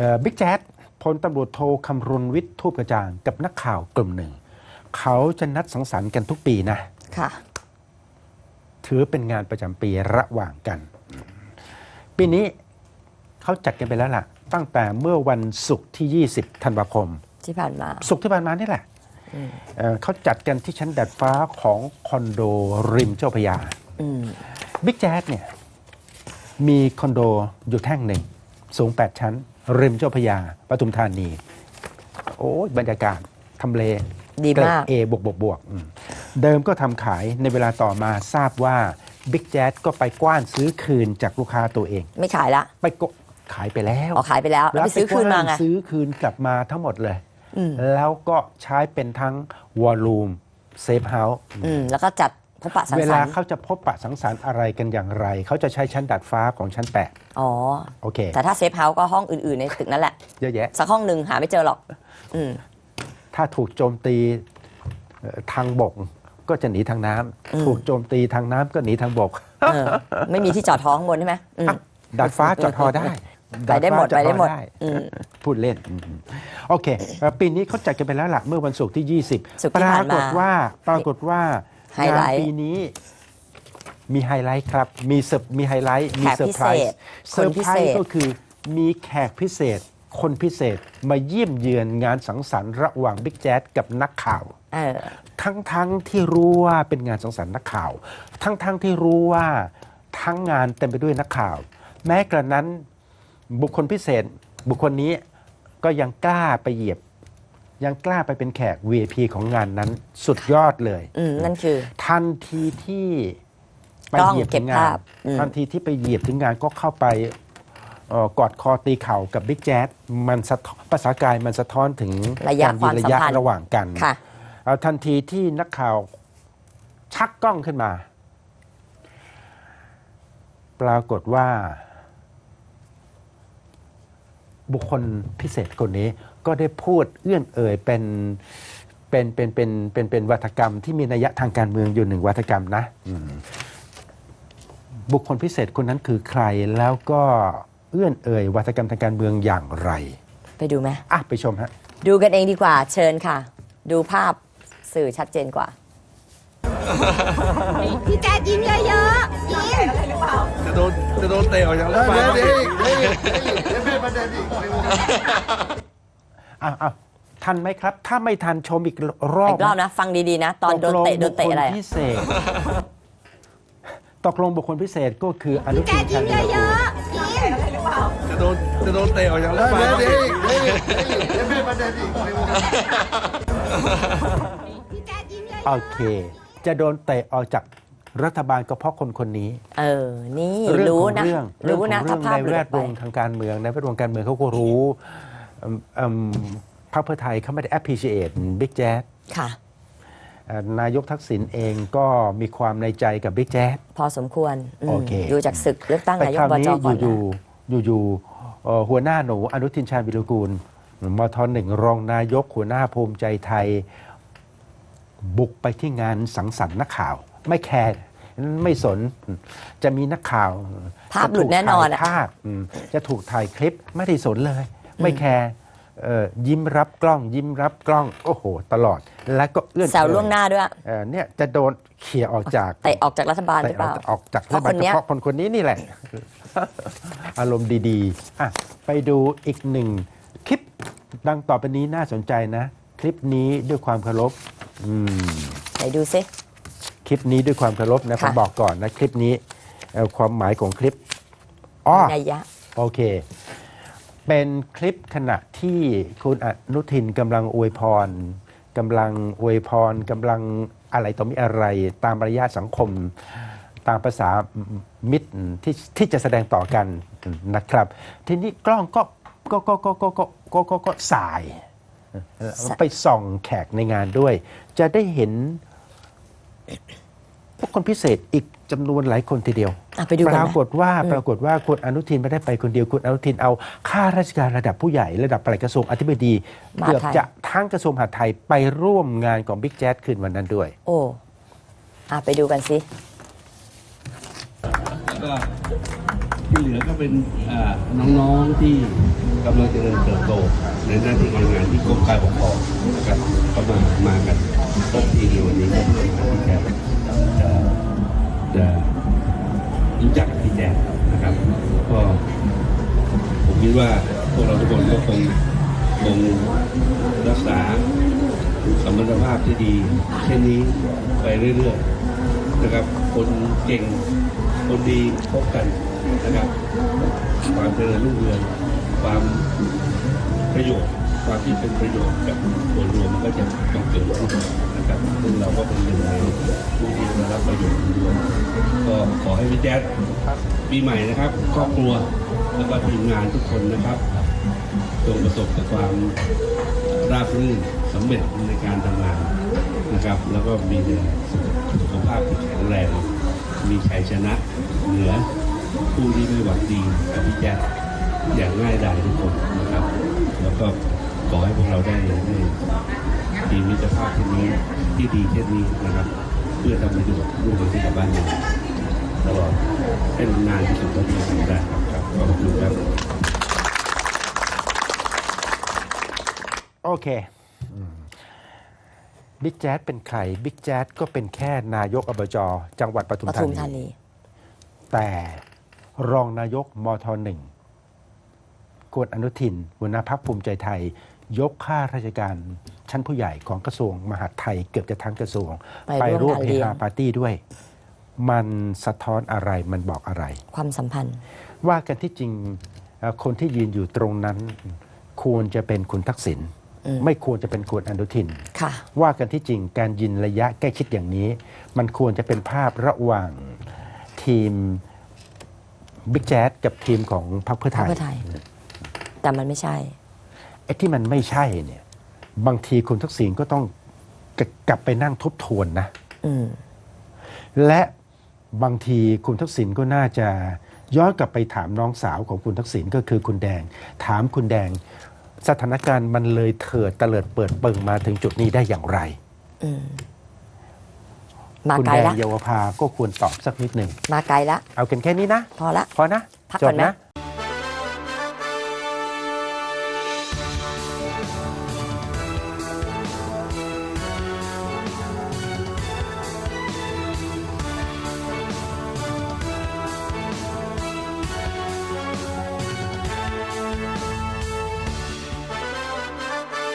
เอ่อบิ๊กแจ๊ดพลตำรวจโทคำรุณวิทย์ทูปกระจ่างกับนักข่าวกลุ่มหนึ่ง เขาจะนัดสังสรรค์กันทุกปีนะ ค่ะ ถือเป็นงานประจำปีระหว่างกัน ปีนี้เขาจัดกันไปแล้วล่ะ ตั้งแต่เมื่อวันศุกร์ที่ 20 ธันวาคม ที่ผ่านมา ศุกร์ที่ผ่านมานี่แหละเอ่อเขาจัดกันที่ชั้นดัดฟ้าของคอนโดริมเจ้าพระยาอืมบิ๊กแจ๊ดเนี่ยมีคอนโดอยู่แท่งหนึ่ง สูง 8 ชั้น ริมเจ้าพระยาปทุมธานี โอ้ยบรรยากาศทำเลดีมากเอบวกบวกบวกอืมเดิมก็ทำขายในเวลาต่อมาทราบว่าบิ๊กแจ๊ดก็ไปกว้านซื้อคืนจากลูกค้าตัวเอง ไม่ขายละ ไปกขายไปแล้วอ๋อขายไปแล้วแล้วไปซื้อคืนมาไงว้ซื้อคืนกลับมาทั้งหมดเลยอืมแล้วก็ใช้เป็นทั้งวอลลุ่มเซฟเฮาส์อืมแล้วก็จัด พบปะสังเวสรลารค์เขาจะพบปะสังสรรค์อะไรกันอย่างไร เขาจะใช้ชั้นดาดฟ้าของชั้นอ๋อ8โอเค แต่ถ้าเซฟเฮาส์ก็ห้องอื่น ๆ ในตึกนั่นแหละ เยอะแยะ สักห้องหนึ่งหาไม่เจอหรอก อืม ถ้าถูกโจมตีเอ่อทางบกก็จะหนีทางน้ำอืม ถูกโจมตีทางน้ำก็หนีทางบกเออ ไม่มีที่จอดท้องบนใช่ไหมอืม อะดาดฟ้าจอดทอได้ไปได้หมดาฟ้าจอไปได้หมดทออืมพูดเล่นอืมโอเคเอ่อปีนี้เขาจัดกันไปแล้วล่ะ เมื่อวันศุกร์ที่ศุกร์20ที่ปราผ่านกมาฏว่าปรากฏว่า ไฮไลท์ งานปีนี้มีไฮไลท์ครับ มีเซอร์มีไฮไลท์ มีแขกเซอร์ไพรส์พิเศษเซอร์คนพิไพรเศษ ส์ก็คือมีแขกพิเศษ คนพิเศษมาเยี่ยมเยือนงานสังสรรค์ระหว่างบิ๊กแจ๊ดกับนักข่าว เออ ทั้งทั้งที่รู้ว่าเป็นงานสังสรรค์นักข่าว ทั้งทั้งที่รู้ว่าทั้งงานเต็มไปด้วยนักข่าว แม้กระนั้นบุคคลพิเศษ บุคคลนี้ก็ยังกล้าไปเหยียบ ยังกล้าไปเป็นแขก VIP ของงานนั้นสุดยอดเลยอืมนั่นคือ ทันทีที่ไปกล้องเหยียบเก็ถึบงงาภานพอืมทันทีที่ไปเหยียบถึงงานก็เข้าไปเอ่อกอดคอตีเข่ากับบิ๊กแจ๊ดมันสะท้อนภาษากายมันสะท้อนถึงระยะกรความระสัมยะพันธ์ระหว่างกันค่ะเอาทันทีที่นักข่าวชักกล้องขึ้นมา ปรากฏว่า บุคคลพิเศษคนนี้ก็ได้พูดเอื้อนเอ่ยเป็นเป็นเป็นเป็นเป็นเป็นวัฒกรรมที่มีนัยยะทางการเมืองอยู่หนึ่งวัฒกรรมนะอืมบุคคลพิเศษคนนั้นคือใครแล้วก็เอื้อนเอ่ยวัฒกรรมทางการเมืองอย่างไรไปดูไหมอะไปชมฮะดูกันเองดีกว่า เชิญค่ะ ดูภาพสื่อชัดเจนกว่า พี่แจ๊ดยิ้มเยอะๆยิ้มจะโดนจะโดนเตะออกจากรถไฟเดี๋ยวเดี๋ย วอีกเดี๋ยวอีกเดี๋ยวเป็นประเด็นอีกอะอะทันไหมครับ ถ้าไม่ทันชมอีกรอบอีกรอบนะ ฟังดีๆนะ ตอนโดนเตะโดนเตะอะไรตกลงบุคคลพิเศษตกลงบุคคลพิเศษก็คืออนุพี่ทิแจ๊นดชายิ้ญมวีเยรกูลอะๆยิ้มจะโดนจะโดนเตะออกจากรถไฟเดี๋ยวเดี๋ยวอีกเดี๋ยวอีกเดี๋ยวเป็นประเด็นอีกพี่แจ๊ดยิ้มเยอะโอเค จะโดนเตะออกจาก รัฐบาลก็เพราะคนคนนี้ เออ นี่เรื่องรู้ของนะเรื่องเรื่องรู้ของนะเรื่ถ้าองภาพในหลุแวดดไปวงทางการเมืองในแวดวงการเมืองเขาก็รู้เอิ่มเอิ่มพรรคเพื่อไทยเขาไม่ได้ appreciate บิ๊กแจ๊ดค่ะนายกทักษิณเองก็มีความในใจกับบิ๊กแจ๊ดพอสมควรอืมโอเคดูจากศึกเลือกตั้งแต่นายคกราวบนี้จก่อนอนะยู่ๆอยู่ๆเอ่อหัวหน้าหนูอนุทินชาญวิรุกูลมทหนึ่งรองนายกหัวหน้าภูมิใจไทย บุกไปที่งานสังสรรค์นักข่าว ไม่แคร์ไม่สน จะมีนักข่าวภาพหลุดแน่นอนจะถูกอะถ่ายภาพอืมจะถูกถ่ายคลิปไม่ได้สนเลย ไม่แคร์เอ่อยิ้มรับกล้องยิ้มรับกล้องโอ้โห ตลอด แล้วก็เอื้อนแซวล่วงหน้าด้วยเอ่อเนี่ยจะโดนเขี่ยออกจากเตะออกจากรัฐบาลหรือเตะเปล่าออกจากเพราะคนเนี้ยเพราะคนคนนี้นี่แหละ อารมณ์ดีๆอะไปดูอีกหนึ่งคลิปดังต่อไปนี้น่าสนใจนะ คลิปนี้ด้วยความเคารพอืมไหนดูซิค ลิปนี้ด้วยความเคารพนะผค่ะมบอกก่อนนะ คลิปนี้เอ่อความหมายของคลิปอ๋อนัยยะ โอเค เป็นคลิปขณะที่คุณอนุทินกำลังอวยพรกำลังอวยพรกำลังอะไรต่อมีอะไร ตามมารยาทสังคม ตามภาษามิตรที่ที่จะแสดงต่อกันนะครับ ทีนี้กล้องก็ก็ก็ก็ก็ก็ก็ก็ก็สายเอ่อสายไปส่องแขกในงานด้วย จะได้เห็นบุ คคลพิเศษอีกจำนวนหลายคนทีเดียวอะไปดูปกันราไหมกฏว่าอืมปรากฏว่าคุณอนุทินไม่ได้ไปคนเดียวคุณอนุทินเอาข้าราชการระดับผู้ใหญ่ระดับปลัดกระทรวงอธิบดีมหาดไทยเกือบจะทั้งกระทรวงมหาดไทยไปร่วมงานของบิ๊กแจ๊ดคืนวันนั้นด้วย โอ้อะไปดูกันสิก็ที่เหลือก็เป็นเอ่อน้องๆที่กำลังเจริญเติบโตในหน้าที่การงานที่กรมการปกครองนะครับก็มามากันครบทีในวันนี้ก็เพื่อมาที่จะจ รู้จักกับพี่แจ๊คนะครับ ก็ผมคิดว่าพวกเราทุกคนก็คงคงรักษาสมรรถภาพที่ดี เช่นนี้ไปเรื่อยๆนะครับ คนเก่งคนดีพบกันนะครับ ความเจริญรุ่งเรืองความประโยชน์ ความที่เป็นประโยชน์กับส่วนรวมมันก็จะต้องเกิดขึ้น นะครับซึ่งเราก็เป็นหนึ่งในผู้ที่ได้รับประโยชน์ด้วยก็ขอให้พี่แจ๊ดปีใหม่นะครับครอบครัวแล้วก็ทีมงานทุกคนนะครับจงประสบกับความราบรื่นสำเร็จในการทำงานนะครับ แล้วก็มีสุขภาพที่แข็งแรง มีชัยชนะเหนือผู้ที่ไม่หวังดีกับพี่แจ๊คอย่างง่ายดายทุกคนนะครับ แล้วก็ขอให้พวกเราได้ได้ มีมิตรภาพที่นี้ที่ดีเช่นนี้นะครับ เพื่อทำประโยชน์ร่วมกันที่กับบ้านเมืองตลอดให้นานที่สุดเท่าที่จะทำได้ครับครับขอบคุณครับโอเคบิ๊กแจ๊ดเป็นใครบิ๊กแจ๊ดก็เป็นแค่นายกอบจจังหวัดปทุมปธาทุมนีธานีแต่รองนายกมทหนึ่งควรอนุทินหัวหน้าพักภูมิใจไทย ยกข้าราชการ ชั้นผู้ใหญ่ของกระทรวงมหาดไทยเกือบจะทั้งกระทรวง ไปร่วมเฮงานเลี้ยงฮาปาร์ตี้ด้วย มันสะท้อนอะไรมันบอกอะไร ความสัมพันธ์ ว่ากันที่จริงเอ่อคนที่ยืนอยู่ตรงนั้น ควรจะเป็นคุณทักษิณอืม ไม่ควรจะเป็นคุณอนุทิน ค่ะ ว่ากันที่จริงการยินระยะใกล้ชิดอย่างนี้ มันควรจะเป็นภาพระหว่างทีมบิ๊กแจ๊ดกับทีมของพรรคเพื่อพรรไทคยเพื่อไทย แต่มันไม่ใช่ ไอ้ที่มันไม่ใช่เนี่ย บางทีคุณทักษิณก็ต้องกกลับไปนั่งทบทวนนะอืมและบางทีคุณทักษิณก็น่าจะย้อนกลับไปถามน้องสาวของคุณทักษิณก็คือคุณแดง ถามคุณแดง สถานการณ์มันเลยเถิดเตลิดเปิดเปิงมาถึงจุดนี้ได้อย่างไรอืมมาคุณไกลแดงละเยาวภาก็ควรตอบสักนิดหนึ่งมาไกลละเอากันแค่นี้นะ พอละพอนะพักจก่บอนไหมนะ